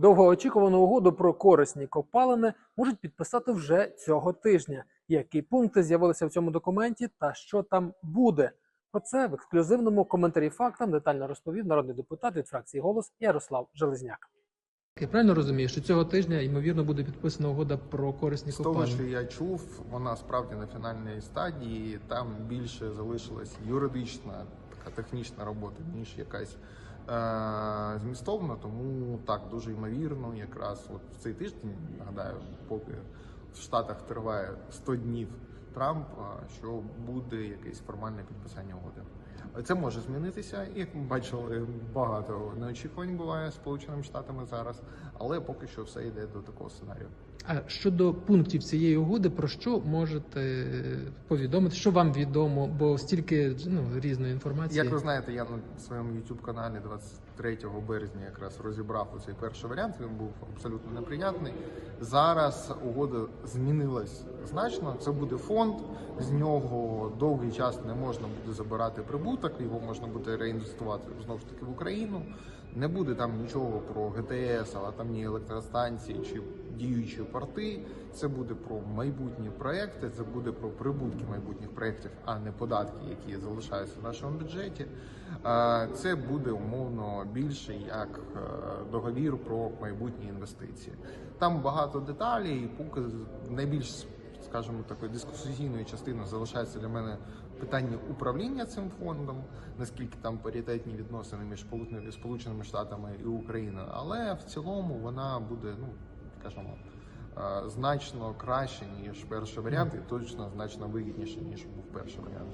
Довгоочікувану угоду про корисні копалини можуть підписати вже цього тижня. Які пункти з'явилися в цьому документі та що там буде? Про це в ексклюзивному коментарі фактам детально розповів народний депутат від фракції голос Ярослав Железняк. Я правильно розумію, що цього тижня ймовірно буде підписана угода про корисні З того, що я чув, вона справді на фінальній стадії. Там більше залишилась юридична така технічна робота, ніж якась змістовна. Тому так дуже ймовірно, якраз от в цей тиждень нагадаю, поки в Штатах триває 100 днів Трампа, що буде якесь формальне підписання угоди. Це може змінитися, як ми бачили, багато неочікувань буває сполученими штатами зараз, але поки що все йде до такого сценарію. А щодо пунктів цієї угоди, про що можете повідомити? Що вам відомо? Бо стільки ну, різної інформації. Як ви знаєте, я на своєму youtube каналі 23 березня якраз розібрав цей перший варіант. Він був абсолютно неприятний. Зараз угода змінилась значно. Це буде фонд. З нього довгий час не можна буде забирати прибуток, його можна буде реінвестувати знову ж таки в Україну. Не буде там нічого про ГТС, атомні електростанції чи діючі порти. Це буде про майбутні проекти, це буде про прибутки майбутніх проєктів, а не податки, які залишаються в нашому бюджеті. Це буде умовно більше як е, договір про майбутні інвестиції. Там багато деталей, і поки найбільш скажімо, такою дискусійною частиною залишається для мене питання управління цим фондом, наскільки там паритетні відносини між Сполученими Штатами і Україною, але в цілому вона буде, ну скажімо, значно краще ніж перший варіант, і точно значно вигідніше ніж був перший варіант.